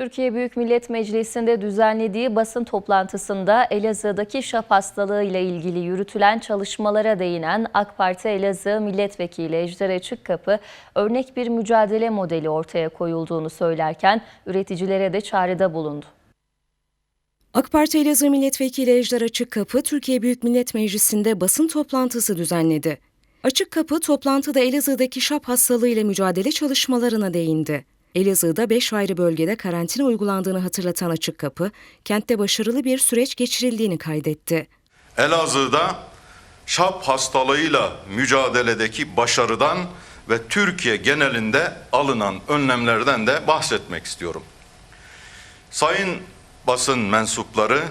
Türkiye Büyük Millet Meclisi'nde düzenlediği basın toplantısında Elazığ'daki şap hastalığı ile ilgili yürütülen çalışmalara değinen AK Parti Elazığ Milletvekili Ejder Açıkkapı, örnek bir mücadele modeli ortaya koyulduğunu söylerken üreticilere de çağrıda bulundu. AK Parti Elazığ Milletvekili Ejder Açıkkapı, Türkiye Büyük Millet Meclisi'nde basın toplantısı düzenledi. Açıkkapı, toplantıda Elazığ'daki şap hastalığı ile mücadele çalışmalarına değindi. Elazığ'da 5 ayrı bölgede karantina uygulandığını hatırlatan Açıkkapı, kentte başarılı bir süreç geçirildiğini kaydetti. Elazığ'da şap hastalığıyla mücadeledeki başarıdan ve Türkiye genelinde alınan önlemlerden de bahsetmek istiyorum. Sayın basın mensupları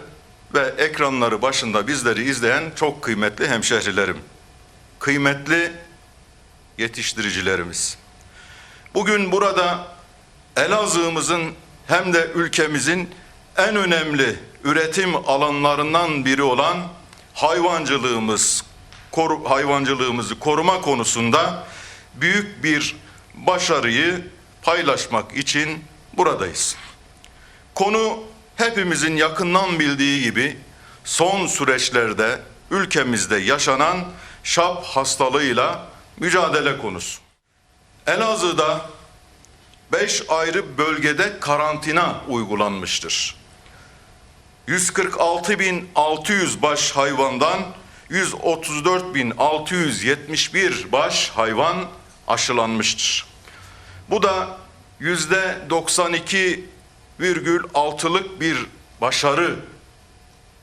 ve ekranları başında bizleri izleyen çok kıymetli hemşehrilerim, kıymetli yetiştiricilerimiz. Bugün burada Elazığ'ımızın hem de ülkemizin en önemli üretim alanlarından biri olan hayvancılığımız, koru, hayvancılığımızı koruma konusunda büyük bir başarıyı paylaşmak için buradayız. Konu hepimizin yakından bildiği gibi son süreçlerde ülkemizde yaşanan şap hastalığıyla mücadele konusu. Elazığ'da 5 ayrı bölgede karantina uygulanmıştır. 146.600 baş hayvandan 134.671 baş hayvan aşılanmıştır. Bu da yüzde 92,6'lık bir başarı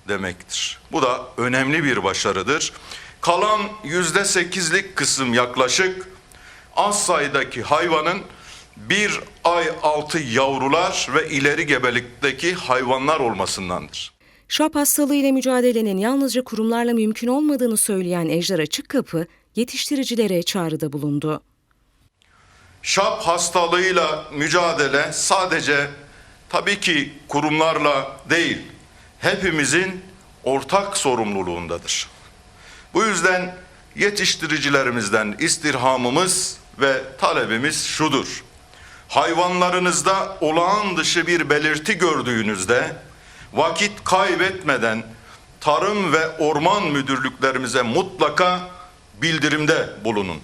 demektir. Bu da önemli bir başarıdır. Kalan yüzde 8'lik kısım yaklaşık az sayıdaki hayvanın bir ay altı yavrular ve ileri gebelikteki hayvanlar olmasındandır. Şap hastalığı ile mücadelenin yalnızca kurumlarla mümkün olmadığını söyleyen Ejder Açıkkapı, yetiştiricilere çağrıda bulundu. Şap hastalığıyla mücadele sadece tabii ki kurumlarla değil, hepimizin ortak sorumluluğundadır. Bu yüzden yetiştiricilerimizden istirhamımız ve talebimiz şudur. Hayvanlarınızda olağan dışı bir belirti gördüğünüzde vakit kaybetmeden tarım ve orman müdürlüklerimize mutlaka bildirimde bulunun.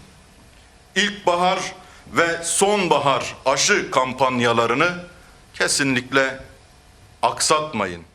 İlkbahar ve sonbahar aşı kampanyalarını kesinlikle aksatmayın.